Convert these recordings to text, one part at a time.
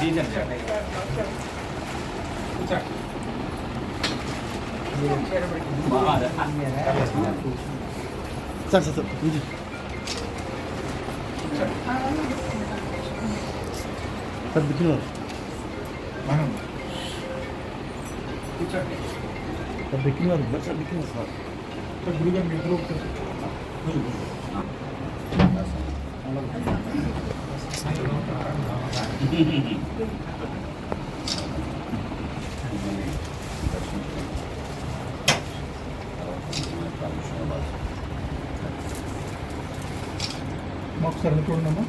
reason, sir. Sir. Sir, sir, sir. Sir देखिए ना sir देखिए ना सर देखिए ना सर सर गुरु का मित्र लोग सर ఒకసారి అది చూడండి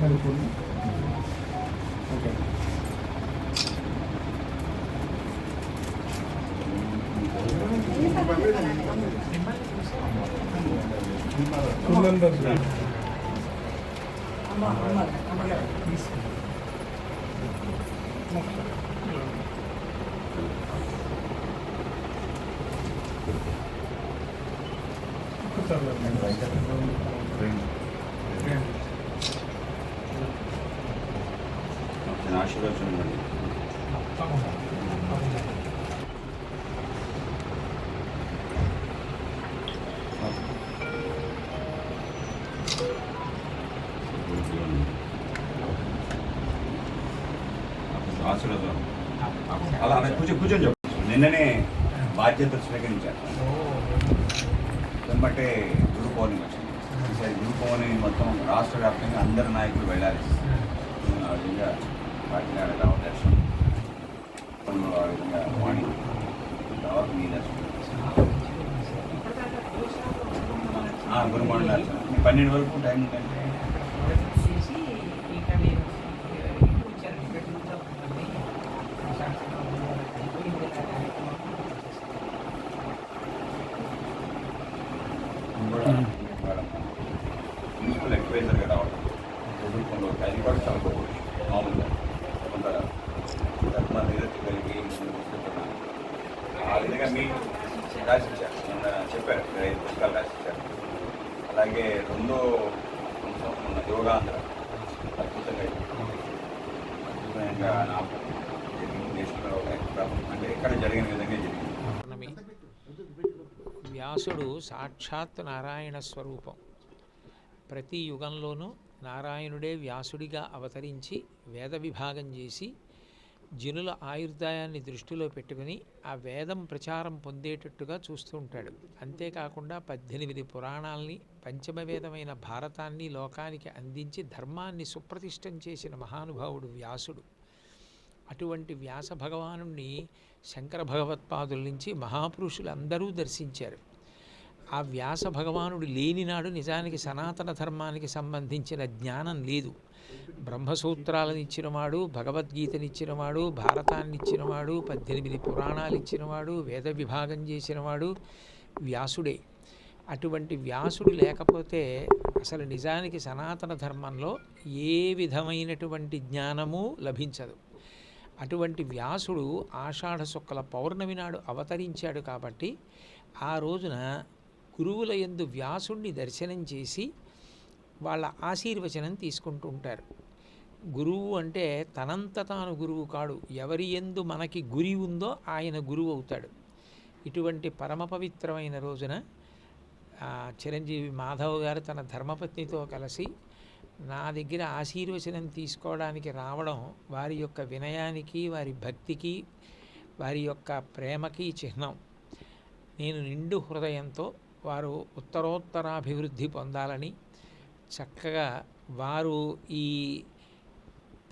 అది చూడండి ఓకే పిల్లలు నేను ఆశీర్వచనం ఆశీర్వాదం. అలా అలా కూర్చొని కూర్చొని చెప్పు. నిన్ననే బాధ్యతలు స్వీకరించాను వెంబటే గురు పౌర్ణమి వచ్చింది. ఈసారి గురు పౌర్ణమి మొత్తం రాష్ట్ర వ్యాప్తంగా అందరు నాయకులు వెళ్ళాలి. ఆ విధంగా కాకినాడ రామదర్శనం ఆ విధంగా వాణి తర్వాత మీ దర్శనం. ఆ, గురుమండలి పన్నెండు వరకు టైం ఉందంటే మున్సిపల్ అడ్వైజర్గా రావడం ప్రభుత్వంలో అది కూడా చాలా గొప్ప విషయం. మామూలుగా. కొంత ధర్మ నిరతి కలిగి ముందుకు ఆ విధంగా మీ రాసిచ్చారు. మొన్న చెప్పారు. మీరు ఐదు పుస్తకాలు రాసిచ్చారు. అలాగే రెండో అంశం మొన్న యోగాంధ్ర. అద్భుతంగా అద్భుతంగా నాకు జరిగింది. దేశంలో అంటే ఎక్కడ జరిగిన విధంగా జరిగింది. వ్యాసుడు సాక్షాత్ నారాయణ స్వరూపం. ప్రతి యుగంలోనూ నారాయణుడే వ్యాసుడిగా అవతరించి వేద విభాగం చేసి జనుల ఆయుర్దాయాన్ని దృష్టిలో పెట్టుకుని ఆ వేదం ప్రచారం పొందేటట్టుగా చూస్తూ ఉంటాడు. అంతేకాకుండా పద్దెనిమిది పురాణాల్ని పంచమ వేదమైన భారతాన్ని లోకానికి అందించి ధర్మాన్ని సుప్రతిష్టం చేసిన మహానుభావుడు వ్యాసుడు. అటువంటి వ్యాస భగవాను శంకర భగవత్పాదుల నుంచి మహాపురుషులు అందరూ దర్శించారు. ఆ వ్యాస భగవానుడు లేనినాడు నిజానికి సనాతన ధర్మానికి సంబంధించిన జ్ఞానం లేదు. బ్రహ్మసూత్రాలను ఇచ్చినవాడు భగవద్గీతనిచ్చినవాడు భారతాన్ని ఇచ్చినవాడు పద్దెనిమిది పురాణాలు ఇచ్చినవాడు వేద విభాగం చేసినవాడు వ్యాసుడే. అటువంటి వ్యాసుడు లేకపోతే అసలు నిజానికి సనాతన ధర్మంలో ఏ విధమైనటువంటి జ్ఞానము లభించదు. అటువంటి వ్యాసుడు ఆషాఢ శుక్ల పౌర్ణమి నాడు అవతరించాడు కాబట్టి ఆ రోజున గురువుల యందు వ్యాసుణ్ణి దర్శనం చేసి వాళ్ళ ఆశీర్వచనం తీసుకుంటూ ఉంటారు గురువు అంటే తనంత తాను గురువు కాడు. ఎవరి ఎందు మనకి గురి ఉందో ఆయన గురువు అవుతాడు. ఇటువంటి పరమ పవిత్రమైన రోజున చిరంజీవి మాధవ్ గారు తన ధర్మపత్నితో కలిసి నా దగ్గర ఆశీర్వచనం తీసుకోవడానికి రావడం వారి యొక్క వినయానికి వారి భక్తికి వారి యొక్క ప్రేమకి చిహ్నం. నేను నిండు హృదయంతో వారు ఉత్తరోత్తరాభివృద్ధి పొందాలని చక్కగా వారు ఈ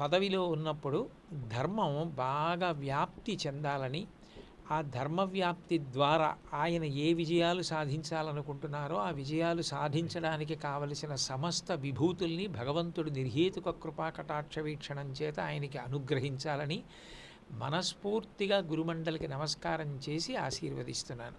పదవిలో ఉన్నప్పుడు ధర్మం బాగా వ్యాప్తి చెందాలని ఆ ధర్మ వ్యాప్తి ద్వారా ఆయన ఏ విజయాలు సాధించాలనుకుంటున్నారో ఆ విజయాలు సాధించడానికి కావలసిన సమస్త విభూతుల్ని భగవంతుడు నిర్హేతుక కృపా కటాక్ష వీక్షణం చేత ఆయనకి అనుగ్రహించాలని మనస్ఫూర్తిగా గురుమండలికి నమస్కారం చేసి ఆశీర్వదిస్తున్నాను.